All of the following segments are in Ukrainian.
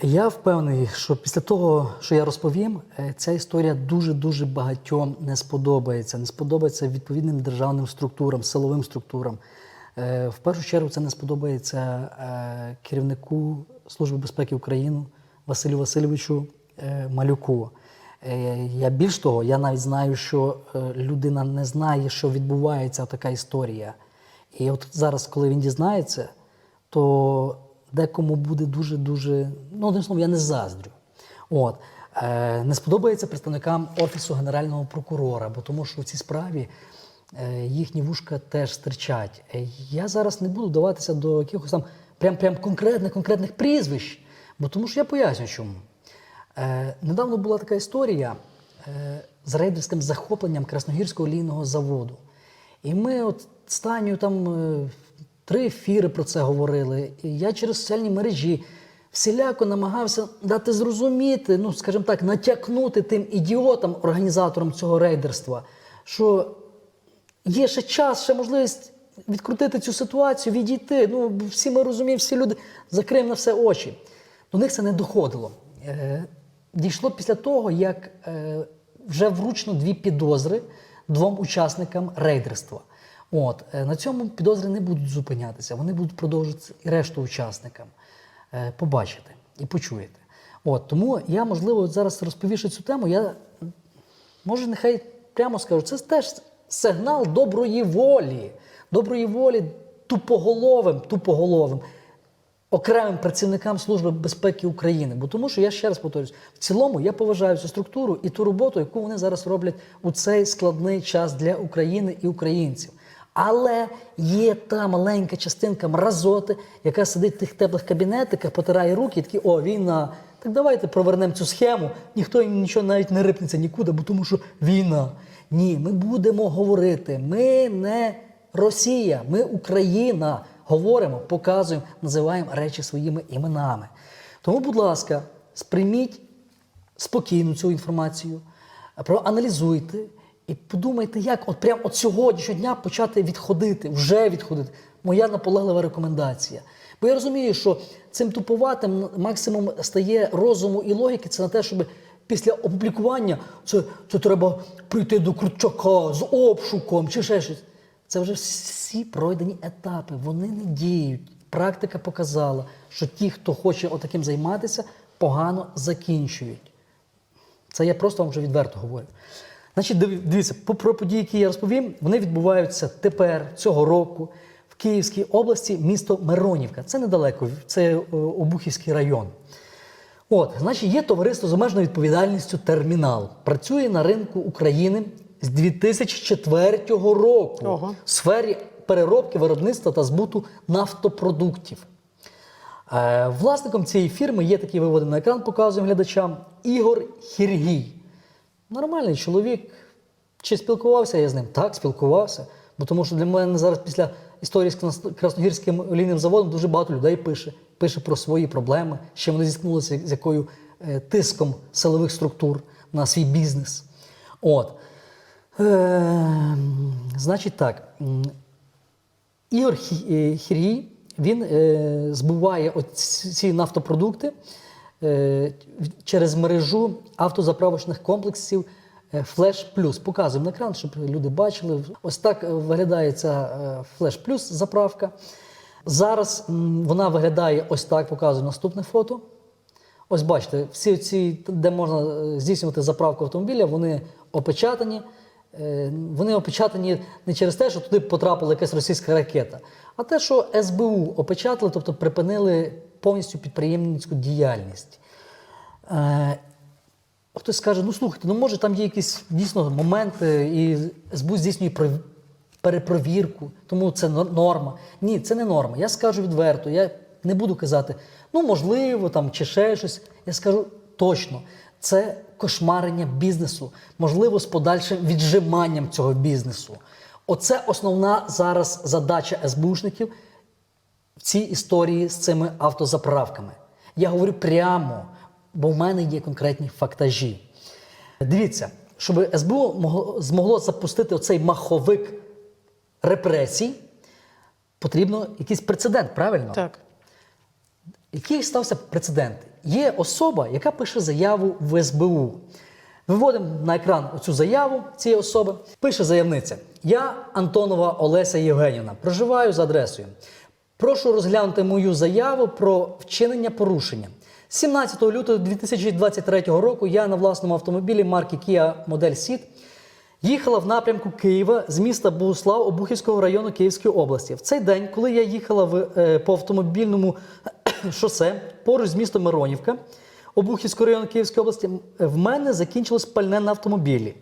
Я впевнений, що після того, що я розповім, е, ця історія дуже дуже багатьом не сподобається. Не сподобається відповідним державним структурам, силовим структурам. Е, В першу чергу це не сподобається е, керівнику Служби безпеки України Василю Васильовичу Малюку. Я більш того, я навіть знаю, що людина не знає, що відбувається така історія. І от зараз, коли він дізнається, то декому буде дуже-дуже. Ну, одним словом, я не заздрю. От. Е, не сподобається представникам Офісу Генерального прокурора, бо тому що в цій справі е, їхні вушка теж стирчать. Е, я зараз не буду вдаватися до якихось там прям, прям конкретних конкретних прізвищ, бо тому що я поясню, чому. Недавно була така історія з рейдерським захопленням Красногірського олійного заводу. І ми от з Танею там три ефіри про це говорили. І я через соціальні мережі всіляко намагався дати зрозуміти, ну, скажімо так, натякнути тим ідіотам, організаторам цього рейдерства, що є ще час, ще можливість відкрутити цю ситуацію, відійти. Ну, всі ми розуміємо, всі люди закриємо на все очі. До них це не доходило. Е, Дійшло після того, як е, вже вручно дві підозри двом учасникам рейдерства. От, е, на цьому підозри не будуть зупинятися, вони будуть продовжуватися і решту учасникам. Е, побачите і почуєте. От, тому я, можливо, зараз розповівши цю тему, я може, нехай прямо скажу, це теж сигнал доброї волі, доброї волі тупоголовим, тупоголовим окремим працівникам Служби безпеки України. Бо тому що я ще раз повторюсь, в цілому я поважаю цю структуру і ту роботу, яку вони зараз роблять у цей складний час для України і українців. Але є та маленька частинка мразоти, яка сидить в тих теплих кабінетиках, потирає руки і такі, о, війна. Так давайте провернемо цю схему. Ніхто нічого навіть не рипнеться нікуди, бо тому що війна. Ні, ми будемо говорити. Ми не Росія, ми Україна. Говоримо, показуємо, називаємо речі своїми іменами. Тому, будь ласка, сприйміть спокійно цю інформацію, проаналізуйте і подумайте, як от прямо от сьогодні щодня почати відходити, вже відходити. Моя наполеглива рекомендація. Бо я розумію, що цим тупуватим максимум стає розуму і логіки це на те, щоб після опублікування це, це треба прийти до Крутчака з обшуком чи ще щось. Це вже всі пройдені етапи, вони не діють. Практика показала, що ті, хто хоче отаким займатися, погано закінчують. Це я просто вам вже відверто говорю. Значить, дивіться, про події, які я розповім, вони відбуваються тепер, цього року, в Київській області, місто Миронівка. Це недалеко, це е, Обухівський район. От, значить, є товариство з обмеженою відповідальністю Термінал. Працює на ринку України з 2004 року Ого. в сфері переробки, виробництва та збуту нафтопродуктів. Е, власником цієї фірми є такий виводимо на екран, показуємо глядачам Ігор Хіргій. Нормальний чоловік. Чи спілкувався я з ним? Так, спілкувався. Бо тому що для мене зараз після історії з Красногірським олійним заводом дуже багато людей пише. Пише про свої проблеми, чим вони зіткнулися, з якою е, тиском силових структур на свій бізнес. От. Е, значить так. Ігор е, Хірій, він е, збуває ці нафтопродукти через мережу автозаправочних комплексів е, Флеш Плюс. Показуємо на екран, щоб люди бачили. Ось так е, виглядає ця е, Флеш Плюс заправка. Зараз вона виглядає ось так, показую наступне фото. Ось бачите, всі ці, де можна е, здійснювати заправку автомобіля, вони опечатані. Е, Вони опечатані не через те, що туди потрапила якась російська ракета, а те, що СБУ опечатали, тобто припинили повністю підприємницьку діяльність. Е, Хтось скаже, ну слухайте, ну може там є якісь дійсно моменти, і СБУ здійснює перепровірку, тому це норма. Ні, це не норма. Я скажу відверто, я не буду казати, ну можливо, там чи ще щось. Я скажу точно, це кошмарення бізнесу, можливо, з подальшим віджиманням цього бізнесу. Оце основна зараз задача СБУшників в цій історії з цими автозаправками. Я говорю прямо, бо в мене є конкретні фактажі. Дивіться, щоб СБУ могло, змогло запустити оцей маховик репресій, потрібно якийсь прецедент, правильно? Так. Який стався прецедент? є особа, яка пише заяву в СБУ. Виводимо на екран цю заяву цієї особи. Пише заявниця: Я Антонова Олеся Євгенівна, проживаю за адресою. Прошу розглянути мою заяву про вчинення порушення. 17 лютого 2023 року я на власному автомобілі марки Kia Модель Ceed їхала в напрямку Києва з міста Богуслав Обухівського району Київської області. В цей день, коли я їхала в, е, по автомобільному шосе поруч з містом Миронівка Обухівського району Київської області, в мене закінчилось пальне на автомобілі.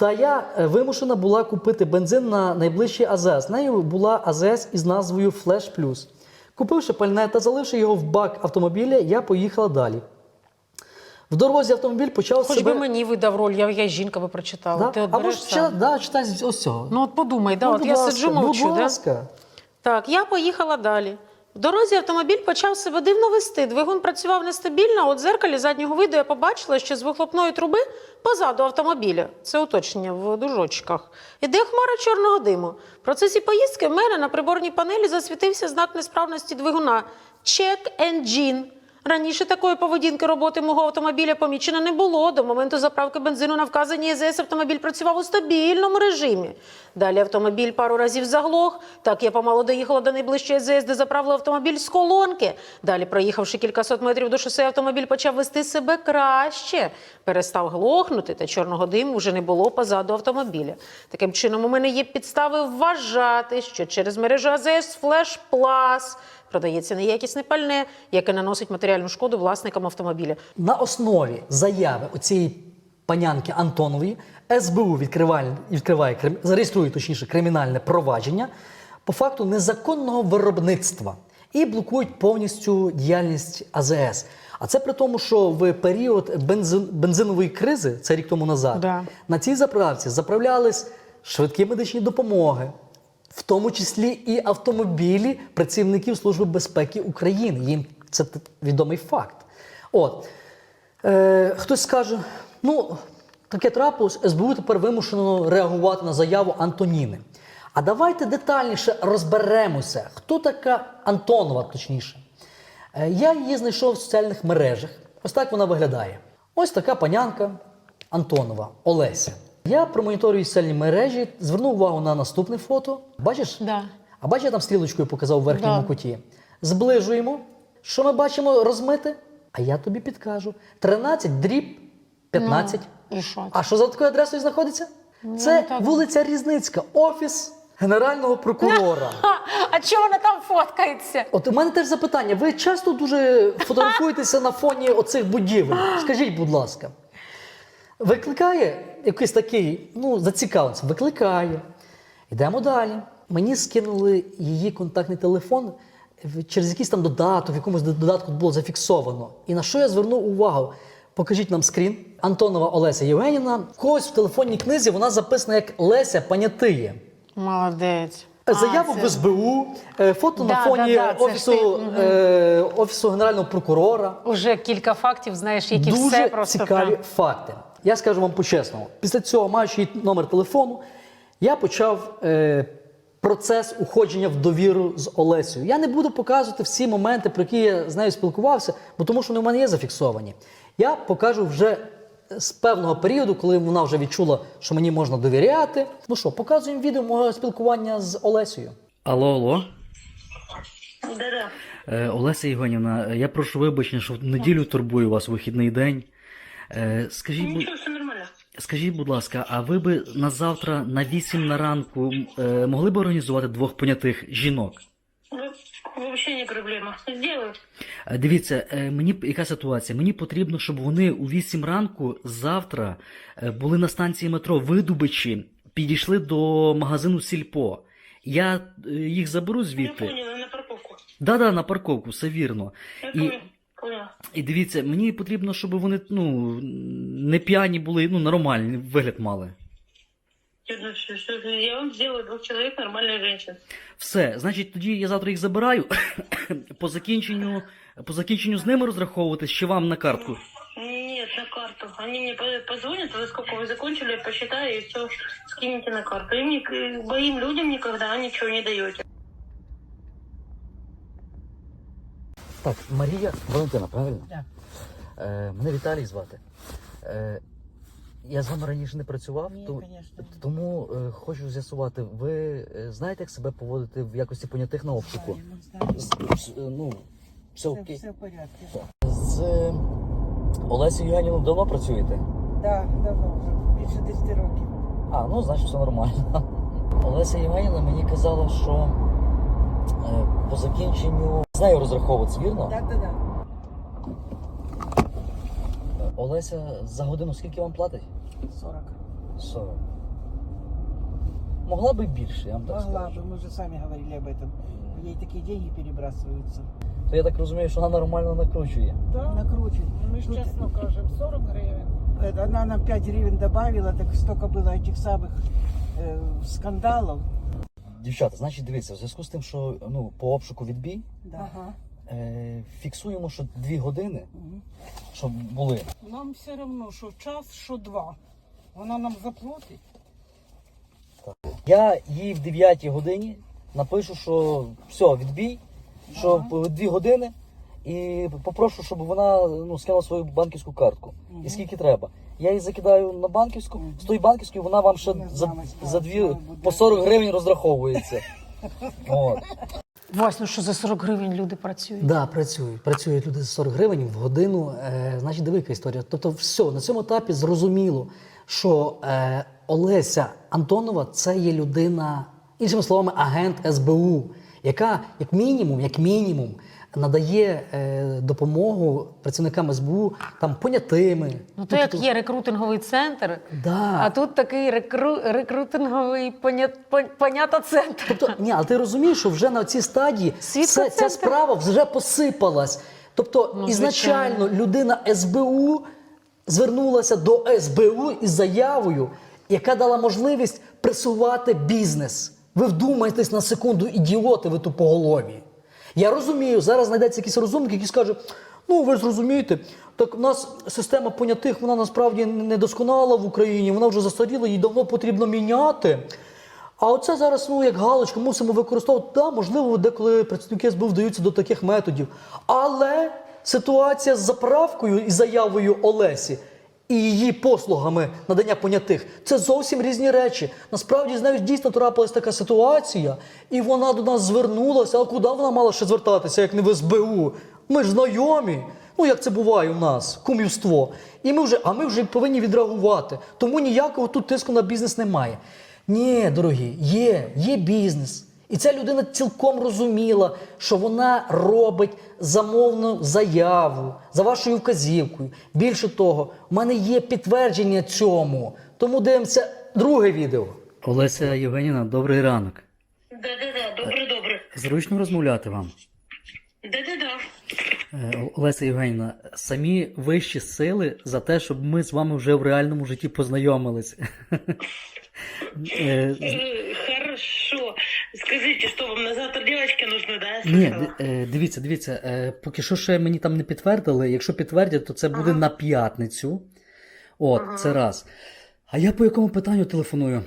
Та я е, вимушена була купити бензин на найближчий АЗС. Нею була АЗС із назвою Флеш Плюс. Купивши пальне та заливши його в бак автомобіля, я поїхала далі. В дорозі автомобіль почав Хоч себе... би мені видав роль, я, я жінка би прочитала. Да? Ти от Або ж сам. да, читай ось цього. Ну от подумай, да, Ну, от я ласка, сиджу мовчу. Будь да? Так, я поїхала далі. В дорозі автомобіль почав себе дивно вести. Двигун працював нестабільно, от в дзеркалі заднього виду я побачила, що з вихлопної труби позаду автомобіля, це уточнення в дужочках, іде хмара чорного диму. В процесі поїздки в мене на приборній панелі засвітився знак несправності двигуна Check Engine. Раніше такої поведінки роботи мого автомобіля помічено не було. До моменту заправки бензину на вказаній ЄЗС автомобіль працював у стабільному режимі. Далі автомобіль пару разів заглох. Так я помало доїхала до найближчої ЄЗС, де заправила автомобіль з колонки. Далі, проїхавши кількасот метрів до шосе, автомобіль почав вести себе краще. Перестав глохнути, та чорного диму вже не було позаду автомобіля. Таким чином, у мене є підстави вважати, що через мережу АЗС Флеш Плас продається неякісне пальне, яке наносить матеріальну шкоду власникам автомобіля. На основі заяви оцієї панянки Антонової СБУ відкриває, відкриває зареєструє точніше кримінальне провадження по факту незаконного виробництва і блокують повністю діяльність АЗС. А це при тому, що в період бензин, бензинової кризи, це рік тому назад, Да. на цій заправці заправлялись швидкі медичні допомоги, в тому числі і автомобілі працівників Служби безпеки України. Їм це відомий факт. От. Е, хтось скаже, ну, таке трапилось, СБУ тепер вимушено реагувати на заяву Антоніни. А давайте детальніше розберемося, хто така Антонова, точніше. Е, Я її знайшов в соціальних мережах. Ось так вона виглядає. Ось така панянка Антонова, Олеся. Я промоніторюю соціальні мережі, звернув увагу на наступне фото. Бачиш? Да. А бачиш, я там стрілочкою показав в верхньому Да. куті. Зближуємо. Що ми бачимо розмите? А я тобі підкажу: 13 дріб 15. Ну, і що? А що за такою адресою знаходиться? Це так. вулиця Різницька, офіс Генерального прокурора. А чого вона там фоткається? От у мене теж запитання: ви часто дуже фотографуєтеся на фоні оцих будівель? Скажіть, будь ласка, викликає якийсь такий, ну, зацікавленість? Викликає. Йдемо далі. Мені скинули її контактний телефон через якийсь там додаток, в якомусь додатку було зафіксовано. І на що я звернув увагу? Покажіть нам скрін. Антонова Олеся Євгенівна. В когось в телефонній книзі вона записана як Леся Панятиє. Молодець. Заяву А, в СБУ, е, фото на фоні да, да, офісу, е, офісу генерального прокурора. Уже кілька фактів, знаєш, які Дуже все просто цікаві факти. Я скажу вам по-чесному. Після цього, маючи номер телефону, я почав е, процес уходження в довіру з Олесею. Я не буду показувати всі моменти, про які я з нею спілкувався, бо тому що вони в мене є зафіксовані. Я покажу вже з певного періоду, коли вона вже відчула, що мені можна довіряти. Ну що, показуємо відео мого спілкування з Олесею. Алло, алло. Да-да. Е, Олеся Євгенівна, я прошу вибачення, що в неділю турбую вас у вихідний день. Е, Скажіть, все нормально. скажіть, будь ласка, а ви би на завтра на 8 на ранку е, могли б організувати двох понятих жінок? Во- Вообще не проблема. Сделаю. Е, Дивіться, е, мені яка ситуація? Мені потрібно, щоб вони у 8 ранку завтра е, були на станції метро Видубичі, підійшли до магазину Сільпо. Я е, їх заберу Я звідти. поняла, на парковку. Да-да, на парковку, все вірно. Я І- поняла. І дивіться, мені потрібно, щоб вони ну, не п'яні були, ну, нормальний вигляд мали. Я, вам сделаю двух человек, нормальных женщин. Все, значить, тоді я завтра їх забираю. по закінченню, по закінченню з ними розраховуватись чи вам на картку. Нет, на карту. Они мне по- позвонят, во сколько вы закончили, я посчитаю и все скинете на карту. Ник- моим людям никогда ничего не даете. Так, Марія Валентина, правильно? Да. Е, мене Віталій звати. Е, я з вами раніше не працював, Ні, то- тому е, хочу з'ясувати, ви е, знаєте, як себе поводити в якості понятих на обшуку? Е, ну, все Все, окей. все в порядку. З е, Олесією Євгенівною давно працюєте? Да, давно вже більше 10 років. А, ну значить все нормально. Олеся Євгенівна мені казала, що по закінченню з нею розраховуватися, вірно? Так, так, так. Е, Олеся за годину скільки вам платить? 40. 40. Могла би й більше, я вам так Могла скажу. бы, мы же сами говорили об этом. Ей такие деньги перебрасываются. То я так розумію, що вона нормально накручує. Да, Накручивает. ми ж Тут- чесно кажемо, 40 гривень. Это Она нам 5 гривен добавила, так столько было этих самых э, скандалов. Дівчата, значить, дивіться, в зв'язку з тим, що ну, по обшуку відбій, Да. Ага. е, фіксуємо, що дві години, щоб були. Нам все одно, що час, що два. Вона нам заплатить. Я їй в 9 годині напишу, що все, відбій, що Ага. п- дві години, і попрошу, щоб вона ну, скинула свою банківську картку. І скільки треба. Я її закидаю на банківську, з тої банківської вона вам ще за, за дві по 40 гривень розраховується. От. Вась, ну що за 40 гривень люди працюють? Да, працюють. Працюють люди за 40 гривень в годину. Е, значить, диви, яка історія. Тобто, все, на цьому етапі зрозуміло, що е, Олеся Антонова це є людина, іншими словами, агент СБУ, яка, як мінімум, як мінімум, надає е, допомогу працівникам СБУ там понятими. Ну то як є рекрутинговий центр, Да. а тут такий рекру... рекрутинговий поня... понята центр. Тобто, ні, але ти розумієш, що вже на цій стадії все, ця справа вже посипалась. Тобто, Ну, ізначально людина СБУ звернулася до СБУ із заявою, яка дала можливість пресувати бізнес. Ви вдумайтесь на секунду, ідіоти, ви тупоголові. Я розумію, зараз знайдеться якийсь розумник, який скаже: ну ви ж розумієте, так в нас система понятих, вона насправді не досконала в Україні, вона вже застаріла, її давно потрібно міняти. А оце зараз, ну як галочку, мусимо використовувати. Да, можливо, деколи працівники СБУ вдаються до таких методів. Але ситуація з заправкою і заявою Олесі і її послугами надання понятих це зовсім різні речі. Насправді з нею дійсно трапилась така ситуація, і вона до нас звернулася. А куди вона мала ще звертатися, як не в СБУ? Ми ж знайомі. Ну, як це буває у нас, кумівство. І ми вже, а ми вже повинні відреагувати. Тому ніякого тут тиску на бізнес немає. Ні, дорогі, є, є бізнес. І ця людина цілком розуміла, що вона робить замовну заяву за вашою вказівкою. Більше того, в мене є підтвердження цьому. Тому дивимося друге відео. Олеся Євгенівна, добрий ранок. Да-да-да, добре-добре. Зручно розмовляти вам. Да-да-да. Е, Олеся Євгенівна, самі вищі сили за те, щоб ми з вами вже в реальному житті познайомились. Е, Э, Хорошо. Скажите, что вам на завтра девочки нужны, да? я Ні, е, дивіться, дивіться, е, поки що ще мені там не підтвердили. Якщо підтвердять, то це буде Ага. на п'ятницю. От, Ага. це раз. А я по якому питанню телефоную?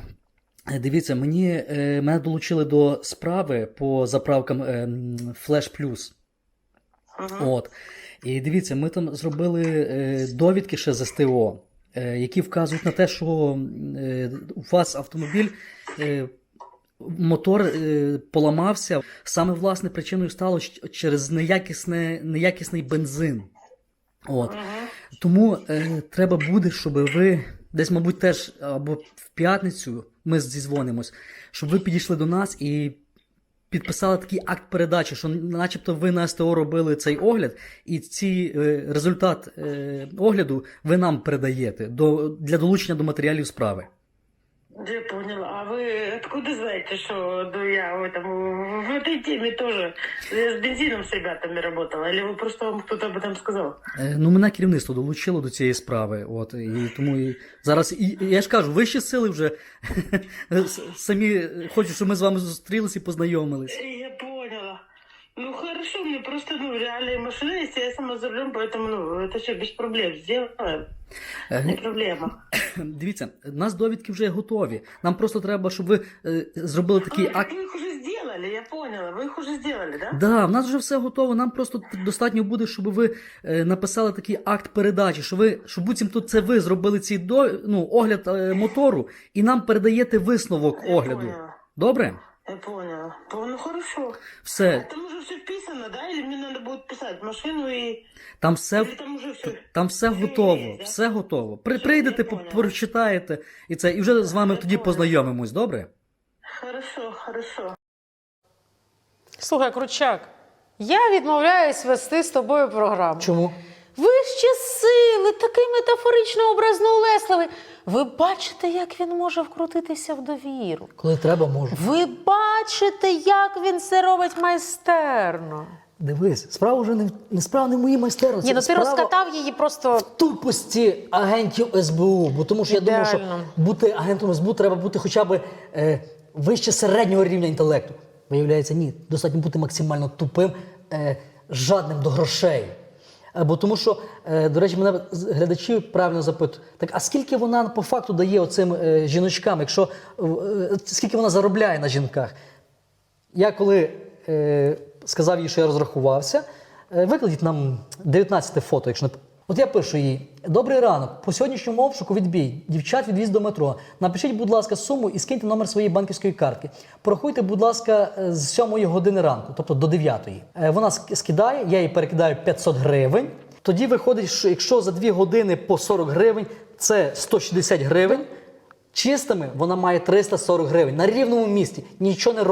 Е, Дивіться, мені мене долучили до справи по заправкам Flash Plus. Ага. От. І дивіться, ми там зробили довідки ще з СТО, які вказують на те, що у вас автомобіль. Мотор е, поламався. Саме власне причиною стало через неякісне, неякісний бензин. От. Ага. Тому е, треба буде, щоб ви десь, мабуть, теж або в п'ятницю ми зізвонимось, щоб ви підійшли до нас і підписали такий акт передачі, що начебто ви на СТО робили цей огляд, і ці е, результат е, огляду ви нам передаєте до, для долучення до матеріалів справи. Я поняла. А вы откуда знаете, что ну, я в, этом, в этой теме тоже? Я с бензином с ребятами работала. Или вы просто вам кто-то об этом сказал? Е, Ну, мене керівництво долучило до цієї справи. От і тому і зараз і, і я ж кажу, вищі сили вже с- самі хочуть, щоб ми з вами зустрілися і познайомились. Я поняла. Ну хорошо, мне просто ну, реальные машины, если я сама за рулем, поэтому ну, это все без проблем сделаем. Е, Не проблема. Дивіться, у нас довідки вже готові. Нам просто треба, щоб ви е, зробили такий а, акт. Вы их уже сделали? сделали, я поняла. Вы их уже сделали, да? Да, в нас вже все готово. Нам просто достатньо буде, щоб ви е, написали такий акт передачі, що ви, що буцім тут це ви зробили цей до, ну, огляд е, мотору, і нам передаєте висновок Я огляду. поняла. Добре? Я поняла. По- Ну хорошо. Все. Там уже все вписано, да? Или мне надо будет писать машину и... Там все, Или там уже все... там все Все готово. є, да? Все готово. При, Все, прийдете, я по- поняла. прочитаєте і це, і вже з вами Я тоді поняла. познайомимось, добре? Хорошо, хорошо. Слухай, Кручак, я відмовляюсь вести з тобою програму. Чому? Вище сили, такий метафорично образно улесливий. Ви бачите, як він може вкрутитися в довіру. Коли треба, можу. Ви бачите, як він це робить майстерно. Дивись, справа вже не, не справа не в моїй майстерності. Ні, ну ти розкатав її просто. в тупості агентів СБУ. Бо тому що я думаю, що бути агентом СБУ треба бути хоча б е, вище середнього рівня інтелекту. Виявляється, ні. Достатньо бути максимально тупим, е, жадним до грошей. Е, Бо тому що, е, до речі, мене глядачі правильно запитують, так а скільки вона по факту дає оцим е, жіночкам, якщо скільки вона заробляє на жінках? Я коли сказав їй, що я розрахувався, викладіть нам 19 фото, якщо не. От я пишу їй: Добрий ранок. По сьогоднішньому обшуку відбій. Дівчат відвіз до метро. Напишіть, будь ласка, суму і скиньте номер своєї банківської картки. Порахуйте, будь ласка, е, з 7 години ранку, тобто до 9. Е, Вона скидає, я їй перекидаю 500 гривень. Тоді виходить, що якщо за 2 години по 40 гривень, це 160 гривень. Чистими вона має 340 гривень на рівному місці, нічого не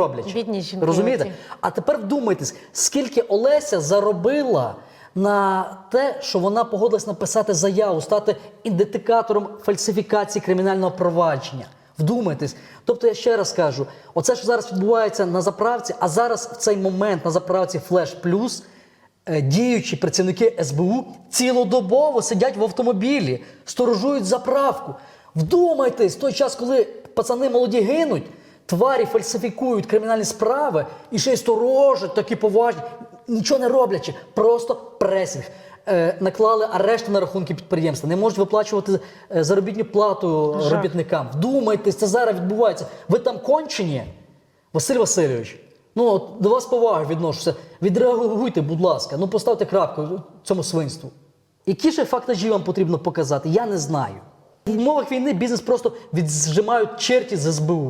жінки Розумієте? А тепер вдумайтесь, скільки Олеся заробила на те, що вона погодилась написати заяву, стати ідентикатором фальсифікації кримінального провадження. Вдумайтесь. Тобто я ще раз кажу: оце, що зараз відбувається на заправці, а зараз в цей момент на заправці Флеш Плюс. е, Діючі працівники СБУ цілодобово сидять в автомобілі, сторожують заправку. Вдумайтесь, той час, коли пацани молоді гинуть, тварі фальсифікують кримінальні справи і ще й сторожать такі поважні, нічого не роблячи, просто пресінг. Е, наклали арешти на рахунки підприємства, не можуть виплачувати е, заробітну плату Жах. робітникам. Вдумайтесь, це зараз відбувається. Ви там кончені, Василь Васильович. Ну, от до вас повага відношуся. Відреагуйте, будь ласка, ну поставте крапку цьому свинству. Які ж фактажі вам потрібно показати, я не знаю. В умовах війни бізнес просто віджимають черті з СБУ.